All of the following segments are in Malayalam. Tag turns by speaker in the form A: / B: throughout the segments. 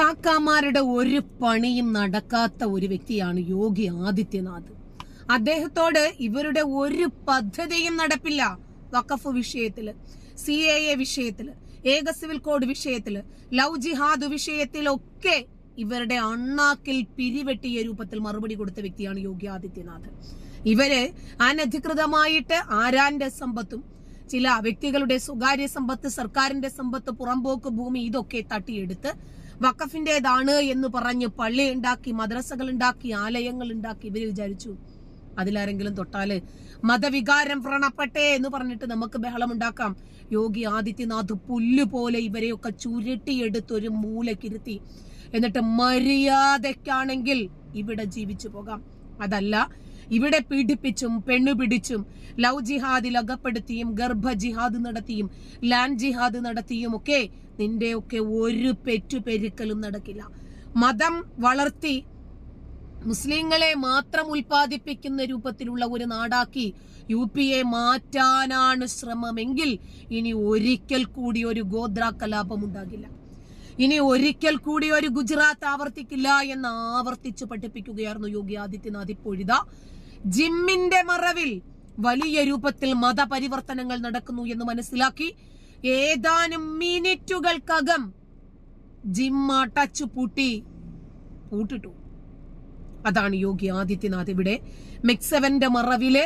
A: കാക്കാമാരുടെ ഒരു പണിയും നടക്കാത്ത ഒരു വ്യക്തിയാണ് യോഗി ആദിത്യനാഥ്. അദ്ദേഹത്തോട് ഇവരുടെ ഒരു പദ്ധതിയും നടപ്പില്ല. വഖഫ് വിഷയത്തിൽ സി എ എ വിഷയത്തിൽ ഏക സിവിൽ കോഡ് വിഷയത്തിൽ ലവ് ജിഹാദ് വിഷയത്തിലൊക്കെ ഇവരുടെ അണ്ണാക്കിൽ പിരിവെട്ടിയ രൂപത്തിൽ മറുപടി കൊടുത്ത വ്യക്തിയാണ് യോഗി ആദിത്യനാഥ്. ഇവർ അനധികൃതമായിട്ട് ആരാന്റെ സമ്പത്തും ചില വ്യക്തികളുടെ സ്വകാര്യ സമ്പത്ത് സർക്കാരിന്റെ സമ്പത്ത് പുറമ്പോക്ക് ഭൂമി ഇതൊക്കെ തട്ടിയെടുത്ത് വഖഫിന്റേതാണ് എന്ന് പറഞ്ഞ് പള്ളി ഉണ്ടാക്കി മദ്രസകൾ ഉണ്ടാക്കി ആലയങ്ങൾ ഉണ്ടാക്കി ഇവർ വിചാരിച്ചു. അതിലാരെങ്കിലും തൊട്ടാൽ മതവികാരം വ്രണപ്പെട്ടെ എന്ന് പറഞ്ഞിട്ട് നമുക്ക് ബഹളം ഉണ്ടാക്കാം. യോഗി ആദിത്യനാഥ് പുല്ല് പോലെ ഇവരെയൊക്കെ ചുരുട്ടിയെടുത്തൊരു മൂലക്കിരുത്തി. എന്നിട്ട് മര്യാദയ്ക്കാണെങ്കിൽ ഇവിടെ ജീവിച്ചു പോകാം. അതല്ല ഇവിടെ പീഡിപ്പിച്ചും പെണ്ണു പിടിച്ചും ലവ് ജിഹാദിൽ അകപ്പെടുത്തിയും ഗർഭ ജിഹാദ് നടത്തിയും ലാൻഡ് ജിഹാദ് നടത്തിയും ഒക്കെ നിന്റെയൊക്കെ ഒരു പെറ്റു പെരുക്കലും നടക്കില്ല. മതം വളർത്തി മുസ്ലിങ്ങളെ മാത്രം ഉൽപ്പാദിപ്പിക്കുന്ന രൂപത്തിലുള്ള ഒരു നാടാക്കി യു പി എ മാറ്റാനാണ് ശ്രമമെങ്കിൽ ഇനി ഒരിക്കൽ കൂടി ഒരു ഗോത്ര കലാപം ഉണ്ടാകില്ല. ഇനി ഒരിക്കൽ കൂടി ഒരു ഗുജറാത്ത് ആവർത്തിക്കില്ല എന്ന് ആവർത്തിച്ച് പഠിപ്പിക്കുകയായിരുന്നു യോഗി ആദിത്യനാഥ് ഇപ്പോഴിത. ജിമ്മിന്റെ മറവിൽ വലിയ രൂപത്തിൽ മതപരിവർത്തനങ്ങൾ നടക്കുന്നു എന്ന് മനസ്സിലാക്കി ഏതാനും മിനിറ്റുകൾക്കകം ജിമ്മ ടച്ച് പൂട്ടി പൂട്ടിട്ടു. അതാണ് യോഗി ആദിത്യനാഥ് ഇവിടെ മിക്സവന്റെ മറവിലെ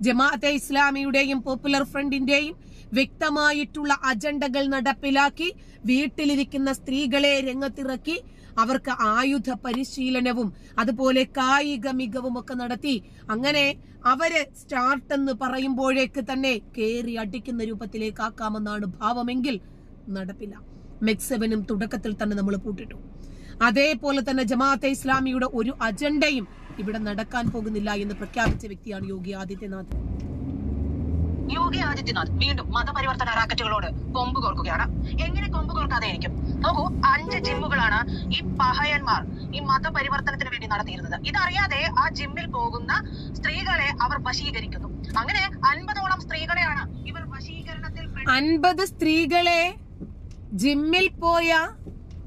A: ജമാഅത്തെ ഇസ്ലാമിയുടെയും പോപ്പുലർ ഫ്രണ്ടിന്റെയും വ്യക്തമായിട്ടുള്ള അജണ്ടകൾ നടപ്പിലാക്കി വീട്ടിലിരിക്കുന്ന സ്ത്രീകളെ രംഗത്തിറക്കി അവർക്ക് ആയുധ പരിശീലനവും അതുപോലെ കായിക മികവും ഒക്കെ നടത്തി. അങ്ങനെ അവർ സ്റ്റാർട്ട് എന്ന് പറയുമ്പോഴേക്ക് തന്നെ കേറി അടിക്കുന്ന രൂപത്തിലേക്കാക്കാമെന്നാണ് ഭാവമെങ്കിൽ നടപ്പില്ല. മെക്സവനും തുടക്കത്തിൽ തന്നെ നമ്മൾ പൂട്ടിട്ടു. അതേപോലെ തന്നെ ജമാഅത്തെ ഇസ്ലാമിയുടെ ഒരു അജണ്ടയും ഇവിടെ നടക്കാൻ പോകുന്നില്ല എന്ന് പ്രഖ്യാപിച്ച വ്യക്തിയാണ് യോഗി ആദിത്യനാഥ്.
B: യോഗി ആദിത്യനാഥ് വീണ്ടും മതപരിവർത്തന റാക്കറ്റുകളോട് കൊമ്പ് കോർക്കുകയാണ്. എങ്ങനെ കൊമ്പ് കോർക്കാതെ ഇരിക്കും നോക്കൂ അഞ്ച് ജിമ്മുകളാണ് ഈ പഹയന്മാർ ഈ മതപരിവർത്തനത്തിന് വേണ്ടി നടത്തിയിരുന്നത്. ഇതറിയാതെ ആ ജിമ്മിൽ പോകുന്ന സ്ത്രീകളെ അവർ വശീകരിക്കുന്നു. അങ്ങനെ അൻപതോളം സ്ത്രീകളെയാണ് ഇവർ വശീകരണത്തിൽ
A: അൻപത് സ്ത്രീകളെ ജിമ്മിൽ പോയ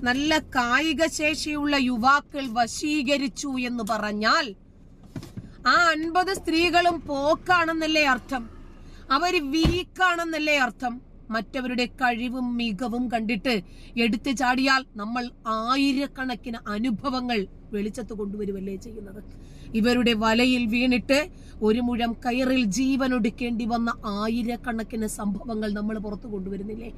A: നല്ല കായിക ശേഷിയുള്ള യുവാക്കൾ വശീകരിച്ചു എന്ന് പറഞ്ഞാൽ ആ അൻപത് സ്ത്രീകളും പോക്കാണെന്നല്ലേ അർത്ഥം. അവർ വീക്കാണെന്നല്ലേ അർത്ഥം. മറ്റവരുടെ കഴിവും മികവും കണ്ടിട്ട് എടുത്തു ചാടിയാൽ നമ്മൾ ആയിരക്കണക്കിന് അനുഭവങ്ങൾ വെളിച്ചത്ത് കൊണ്ടുവരുമല്ലേ ചെയ്യുന്നത്. ഇവരുടെ വലയിൽ വീണിട്ട് ഒരു മുഴം കയറിൽ ജീവൻ ഒടുക്കേണ്ടി വന്ന ആയിരക്കണക്കിന് സംഭവങ്ങൾ നമ്മൾ പുറത്തു കൊണ്ടുവരുന്നില്ലേ?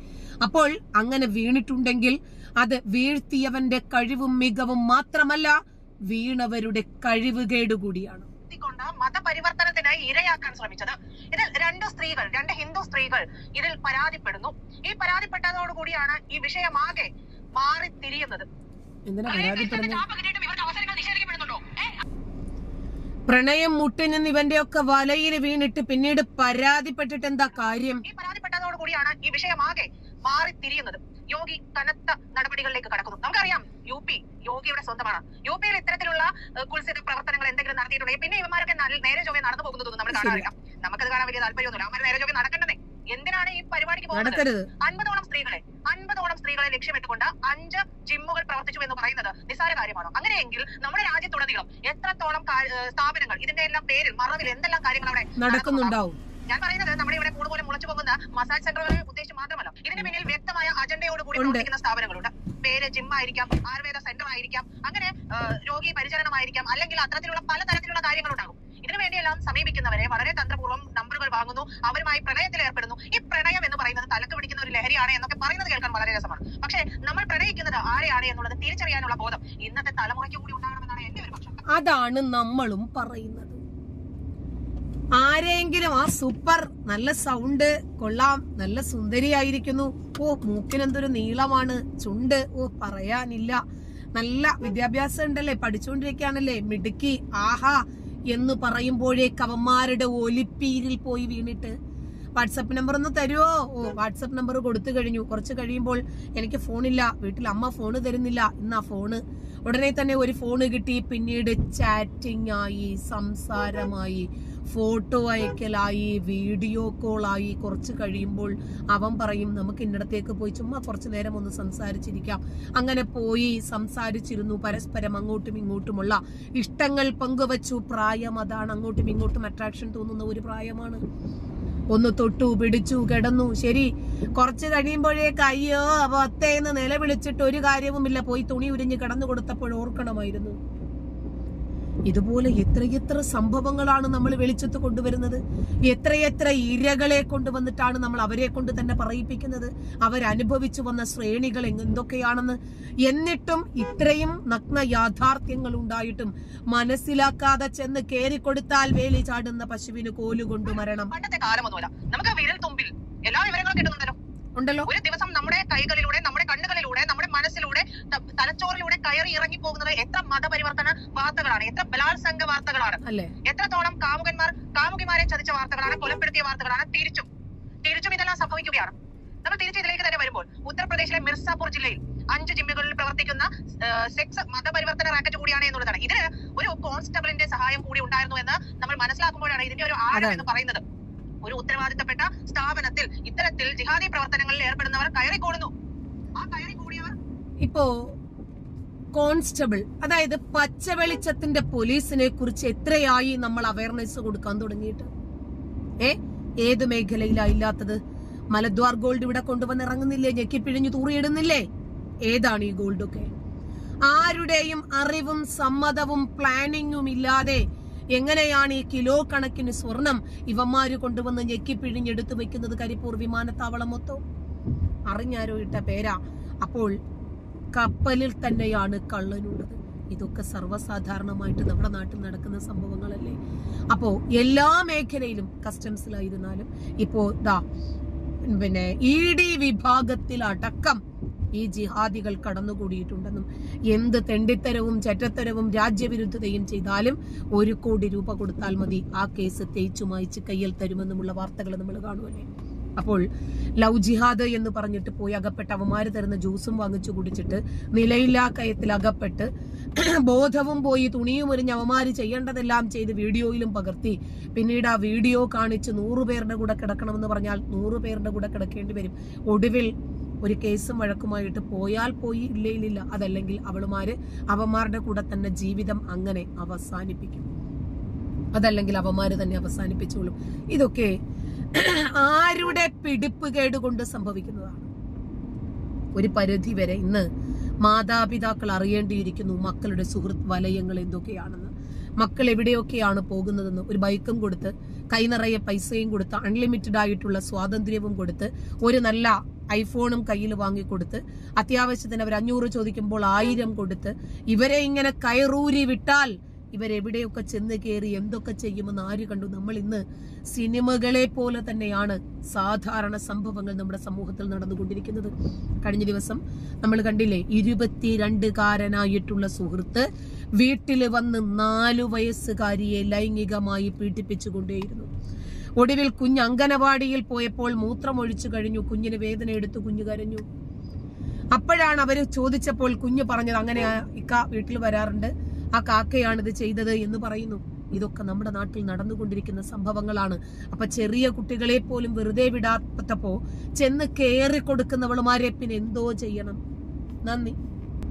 A: അപ്പോൾ അങ്ങനെ വീണിട്ടുണ്ടെങ്കിൽ അത് വീഴ്ത്തിയവന്റെ കഴിവും മികവും മാത്രമല്ല വീണവരുടെ കഴിവുകേട് കൂടിയാണ്
B: കൊണ്ട് മതപരിവർത്തനത്തിനായി ഇരയാക്കാൻ ശ്രമിച്ചത്. ഇതിൽ രണ്ട് സ്ത്രീകൾ രണ്ട് ഹിന്ദു സ്ത്രീകൾ ഇതിൽ പരാതിപ്പെടുന്നു. ഈ പരാതിപ്പെട്ടതോടുകൂടിയാണ് ഈ വിഷയമാകെ മാറി തിരിയുന്നത് അവസരങ്ങൾ നിഷേധിക്കപ്പെടുന്നുണ്ടോ?
A: പ്രണയം മുട്ടിന് ഇവന്റെയൊക്കെ വലയിൽ വീണിട്ട് പിന്നീട് പരാതിപ്പെട്ടിട്ട് എന്താ കാര്യം?
B: ഈ പരാതിപ്പെട്ടതോട് കൂടിയാണ് ഈ വിഷയമാകെ മാറി തിരിയുന്നത് യോഗി കനത്ത നടപടികളിലേക്ക് കടക്കുന്നു. നമുക്കറിയാം യു പി യോഗിയുടെ സ്വന്തമാണ്. യു പിയിൽ ഇത്തരത്തിലുള്ള കുൽസിത പ്രവർത്തനങ്ങൾ നടത്തിയിട്ടുണ്ടെങ്കിൽ പിന്നെ ഇവന്മാരൊക്കെ നല്ല- നേരെ ചൊവ്വേ നടന്നു പോകുന്നതൊന്നും നമ്മൾ കാണാറില്ല. നമുക്കത് കാണാൻ വലിയ താല്പര്യമൊന്നുമില്ല. അവന്മാർ നേരെ ചൊവ്വേ നടക്കണ്ടേ? എന്തിനാണ് ഈ പരിപാടിക്ക് പോകുന്നത്? അൻപതോളം സ്ത്രീകളെ അൻപതോളം സ്ത്രീകളെ ലക്ഷ്യമിട്ടുകൊണ്ട് അഞ്ച് ജിമ്മുകൾ പ്രവർത്തിച്ചു എന്ന് പറയുന്നത് നിസ്സാര കാര്യമാണോ? അങ്ങനെയെങ്കിൽ നമ്മുടെ രാജ്യത്തുടനീളം എത്രത്തോളം സ്ഥാപനങ്ങൾ ഇതിന്റെ എല്ലാം പേരിൽ മറവിൽ എന്തെല്ലാം കാര്യങ്ങൾ അവിടെ
A: നടക്കുന്നുണ്ടാവും?
B: ഞാൻ പറയുന്നത് നമ്മുടെ ഇവിടെ കൂടുതൽ മുളച്ചു പോകുന്ന മസാജ് സെന്ററുകളെ ഉദ്ദേശിച്ച് മാത്രമല്ല. ഇതിന് പിന്നിൽ വ്യക്തമായ അജണ്ടയോട് കൂടി
A: ഉണ്ട്.
B: പ്രവർത്തിക്കുന്ന സ്ഥാപനങ്ങളുണ്ട്. പേര് ജിം ആയിരിക്കാം ആയുർവേദ സെന്റർ ആയിരിക്കാം അങ്ങനെ രോഗി പരിചരണമായിരിക്കാം അല്ലെങ്കിൽ അത്തരത്തിലുള്ള പലതരത്തിലുള്ള കാര്യങ്ങളുണ്ടാകും. ഉണ്ടാകും ഇതിനുവേണ്ടിയെല്ലാം സമീപിക്കുന്നവരെ വളരെ തന്ത്രപൂർവം നമ്പറുകൾ വാങ്ങുന്നു അവരുമായി പ്രണയത്തിൽ ഏർപ്പെടുന്നു. ഈ പ്രണയം എന്ന് പറയുന്നത് തലക്ക് പിടിക്കുന്ന ഒരു ലഹരിയാണ് എന്നൊക്കെ പറയുന്നത് കേൾക്കാൻ വളരെ രസമാണ്. പക്ഷേ നമ്മൾ പ്രണയിക്കുന്നത് ആരെയാണ് എന്നുള്ളത് തിരിച്ചറിയാനുള്ള ബോധം ഇന്നത്തെ തലമുറയ്ക്ക് കൂടി ഉണ്ടാകണമെന്നാണ് എന്റെ ഒരു പക്ഷം
A: അതാണ് നമ്മളും പറയുന്നത്. ആരെങ്കിലും ആ സൂപ്പർ നല്ല സൗണ്ട് കൊള്ളാം നല്ല സുന്ദരിയായിരിക്കുന്നു. ഓ മൂക്കിനെന്തൊരു നീളമാണ്. ചുണ്ട് ഓ പറയാനില്ല. നല്ല വിദ്യാഭ്യാസം ഉണ്ടല്ലേ പഠിച്ചുകൊണ്ടിരിക്കുകയാണല്ലേ മിടുക്കി ആഹാ എന്ന് പറയുമ്പോഴേക്ക് അവന്മാരുടെ ഒലിപ്പീരിൽ പോയി വീണിട്ട്. വാട്സപ്പ് നമ്പർ ഒന്ന് തരുമോ ഓ വാട്സപ്പ് നമ്പർ കൊടുത്തു കഴിഞ്ഞു. കുറച്ച് കഴിയുമ്പോൾ എനിക്ക് ഫോണില്ല. വീട്ടിൽ അമ്മ ഫോണ് തരുന്നില്ല. ഇന്നാ ഫോണ്. ഉടനെ തന്നെ ഒരു ഫോണ് കിട്ടി. പിന്നീട് ചാറ്റിംഗ് ആയി സംസാരമായി. ഫോട്ടോ അയക്കലായി വീഡിയോ കോളായി കുറച്ച് കഴിയുമ്പോൾ അവൻ പറയും നമുക്ക് ഇന്നിടത്തേക്ക് പോയി ചുമ്മാ കുറച്ചു നേരം ഒന്ന് സംസാരിച്ചിരിക്കാം. അങ്ങനെ പോയി സംസാരിച്ചിരുന്നു. പരസ്പരം അങ്ങോട്ടും ഇങ്ങോട്ടുമുള്ള ഇഷ്ടങ്ങൾ പങ്കുവച്ചു. പ്രായം അതാണ്. അങ്ങോട്ടും ഇങ്ങോട്ടും അട്രാക്ഷൻ തോന്നുന്ന ഒരു പ്രായമാണ്. ഒന്ന് തൊട്ടു പിടിച്ചു കിടന്നു. ശരി കുറച്ച് കഴിയുമ്പോഴേക്ക് അയ്യോ അത്തേന്ന് നിലവിളിച്ചിട്ട് ഒരു കാര്യവുമില്ല. പോയി തുണി ഉരിഞ്ഞ് കിടന്നു കൊടുത്തപ്പോൾ ഓർക്കണമായിരുന്നു. ഇതുപോലെ എത്രയെത്ര സംഭവങ്ങളാണ് നമ്മൾ വെളിച്ചത്ത് കൊണ്ടുവരുന്നത്? എത്രയെത്ര ഇരകളെ കൊണ്ടുവന്നിട്ടാണ് നമ്മൾ അവരെ കൊണ്ട് തന്നെ പറയിപ്പിക്കുന്നത്? അവരനുഭവിച്ചു വന്ന ശ്രേണികൾ എന്തൊക്കെയാണെന്ന്? എന്നിട്ടും ഇത്രയും നഗ്ന യാഥാർത്ഥ്യങ്ങൾ ഉണ്ടായിട്ടും മനസ്സിലാക്കാതെ ചെന്ന് കേറിക്കൊടുത്താൽ വേലി ചാടുന്ന പശുവിന് കോലുകൊണ്ടു മരണം.
B: പണ്ടത്തെ കാലമൊന്നുമല്ല. നമുക്ക് വിരൽ തുമ്പിൽ എല്ലാ വിവരങ്ങളും കിട്ടുന്നുണ്ടല്ലോ.
A: ഉണ്ടല്ലോ.
B: ഒരു ദിവസം നമ്മുടെ കൈകളിലൂടെ നമ്മുടെ കണ്ണുകളിലൂടെ മനസ്സിലൂടെ തലച്ചോറിലൂടെ കയറി ഇറങ്ങി പോകുന്നത് എത്ര മതപരിവർത്തന വാർത്തകളാണ് എത്ര ബലാത്സംഗ വാർത്തകളാണ്. എത്രത്തോളം കാമുകന്മാർ കാമുകിമാരെ ചതിച്ച വാർത്തകളാണ് കൊലപ്പെടുത്തിയ വാർത്തകളാണ് തിരിച്ചും. തിരിച്ചും ഇതെല്ലാം സംഭവിക്കുകയാണ്. നമ്മൾ തിരിച്ച് ഇതിലേക്ക് തന്നെ വരുമ്പോൾ ഉത്തർപ്രദേശിലെ മിർസാപൂർ ജില്ലയിൽ അഞ്ച് ജിമ്മുകളിൽ പ്രവർത്തിക്കുന്ന സെക്സ് മതപരിവർത്തന റാക്കറ്റ് കൂടിയാണ് എന്നുള്ളതാണ്. ഇതിന് ഒരു കോൺസ്റ്റബിളിന്റെ സഹായം കൂടി ഉണ്ടായിരുന്നു എന്ന് നമ്മൾ മനസ്സിലാക്കുമ്പോഴാണ് ഇതിന്റെ ഒരു ആഴം എന്ന് പറയുന്നത്. ഒരു ഉത്തരവാദിത്തപ്പെട്ട സ്ഥാപനത്തിൽ ഇത്തരത്തിൽ ജിഹാദി പ്രവർത്തനങ്ങളിൽ ഏർപ്പെടുന്നവർ കയറിക്കൂടുന്നു ആ കയറിക്കൂടിയവർ
A: ഇപ്പോ കോൺസ്റ്റബിൾ അതായത് പച്ച വെളിച്ചത്തിന്റെ പോലീസിനെ കുറിച്ച് എത്രയായി നമ്മൾ അവയർനെസ് കൊടുക്കാൻ തുടങ്ങിയിട്ട്? ഏ? ഏത് മേഖലയിലാ ഇല്ലാത്തത്? മലദ്വാർ ഗോൾഡ് ഇവിടെ കൊണ്ടുവന്ന് ഇറങ്ങുന്നില്ലേ? ഞെക്കിപ്പിഴിഞ്ഞു തൂറിയിടുന്നില്ലേ? ഏതാണ് ഈ ഗോൾഡൊക്കെ ആരുടെയും അറിവും സമ്മതവും പ്ലാനിങ്ങും ഇല്ലാതെ എങ്ങനെയാണ് ഈ കിലോ കണക്കിന് സ്വർണം ഇവന്മാര് കൊണ്ടുവന്ന് ഞെക്കിപ്പിഴിഞ്ഞെടുത്തു വെക്കുന്നത് കരിപ്പൂർ വിമാനത്താവളം മൊത്തം? അറിഞ്ഞാരോ ഇട്ട പേരാ? അപ്പോൾ കപ്പലിൽ തന്നെയാണ് കള്ളനുള്ളത്. ഇതൊക്കെ സർവസാധാരണമായിട്ട് നമ്മുടെ നാട്ടിൽ നടക്കുന്ന സംഭവങ്ങളല്ലേ? അപ്പോ എല്ലാ മേഖലയിലും കസ്റ്റംസിലായിരുന്നാലും ഇപ്പോ ദാ പിന്നെ ഇ ഡി വിഭാഗത്തിലടക്കം ഈ ജിഹാദികൾ കടന്നുകൂടിയിട്ടുണ്ടെന്നും എന്ത് തെണ്ടിത്തരവും ചറ്റത്തരവും രാജ്യവിരുദ്ധതയും ചെയ്താലും ഒരു കോടി രൂപ കൊടുത്താൽ മതി ആ കേസ് തേച്ചു മായ്ച്ച് കയ്യിൽ തരുമെന്നുമുള്ള വാർത്തകൾ നമ്മൾ കാണുമല്ലേ അപ്പോൾ ലവ് ജിഹാദ് എന്ന് പറഞ്ഞിട്ട് പോയി അകപ്പെട്ട് അവന്മാര് തരുന്ന ജ്യൂസും വാങ്ങിച്ചു കുടിച്ചിട്ട് നിലയില്ലാ കയത്തിൽ അകപ്പെട്ട് ബോധവും പോയി തുണിയും എറിഞ്ഞ് അവന്മാര് ചെയ്യേണ്ടതെല്ലാം ചെയ്ത് വീഡിയോയിലും പകർത്തി. പിന്നീട് ആ വീഡിയോ കാണിച്ച് നൂറുപേരുടെ കൂടെ കിടക്കണമെന്ന് പറഞ്ഞാൽ നൂറുപേരുടെ കൂടെ കിടക്കേണ്ടി വരും. ഒടുവിൽ ഒരു കേസും വഴക്കുമായിട്ട് പോയാൽ പോയി ഇല്ലയിലില്ല അതല്ലെങ്കിൽ അവളുമാര് അവന്മാരുടെ കൂടെ തന്നെ ജീവിതം അങ്ങനെ അവസാനിപ്പിക്കും. അതല്ലെങ്കിൽ അവന്മാര് തന്നെ അവസാനിപ്പിച്ചോളും. ഇതൊക്കെ ആരുടെ പിടിപ്പ് കേടുകൊണ്ട് സംഭവിക്കുന്നതാണ്? ഒരു പരിധി വരെ ഇന്ന് മാതാപിതാക്കൾ അറിയേണ്ടിയിരിക്കുന്നു മക്കളുടെ സുഹൃത്ത് വലയങ്ങൾ എന്തൊക്കെയാണെന്ന്. മക്കൾ എവിടെയൊക്കെയാണ് പോകുന്നതെന്ന് ഒരു ബൈക്കും കൊടുത്ത് കൈനിറയെ പൈസയും കൊടുത്ത് അൺലിമിറ്റഡ് ആയിട്ടുള്ള സ്വാതന്ത്ര്യവും കൊടുത്ത് ഒരു നല്ല ഐഫോണും കയ്യിൽ വാങ്ങിക്കൊടുത്ത് അത്യാവശ്യത്തിന് അവർ അഞ്ഞൂറ് ചോദിക്കുമ്പോൾ ആയിരം കൊടുത്ത് ഇവരെ ഇങ്ങനെ കയറൂരി വിട്ടാൽ ഇവരെവിടെയൊക്കെ ചെന്ന് കയറി എന്തൊക്കെ ചെയ്യുമെന്ന് ആര് കണ്ടു? നമ്മൾ ഇന്ന് സിനിമകളെ പോലെ തന്നെയാണ് സാധാരണ സംഭവങ്ങൾ നമ്മുടെ സമൂഹത്തിൽ നടന്നുകൊണ്ടിരിക്കുന്നത്. കഴിഞ്ഞ ദിവസം നമ്മൾ കണ്ടില്ലേ ഇരുപത്തിരണ്ടുകാരനായിട്ടുള്ള സുഹൃത്ത് വീട്ടിൽ വന്ന് നാലു വയസ്സുകാരിയെ ലൈംഗികമായി പീഡിപ്പിച്ചുകൊണ്ടേയിരുന്നു. ഒടുവിൽ കുഞ്ഞ് അങ്കനവാടിയിൽ പോയപ്പോൾ മൂത്രമൊഴിച്ചു കഴിഞ്ഞു കുഞ്ഞിന് വേദന എടുത്തു കുഞ്ഞു കരഞ്ഞു. അപ്പോഴാണ് അവർ ചോദിച്ചപ്പോൾ കുഞ്ഞ് പറഞ്ഞത് അങ്ങനെ ഇക്ക വീട്ടിൽ വരാറുണ്ട്. ആ കാക്കയാണ് ഇത് ചെയ്തത് എന്ന് പറയുന്നു. ഇതൊക്കെ നമ്മുടെ നാട്ടിൽ നടന്നുകൊണ്ടിരിക്കുന്ന സംഭവങ്ങളാണ്. അപ്പൊ ചെറിയ കുട്ടികളെ പോലും വെറുതെ വിടാത്തപ്പോ ചെന്ന് കയറി കൊടുക്കുന്നവളുമാരെ പിന്നെ എന്തോ ചെയ്യണം. നന്ദി.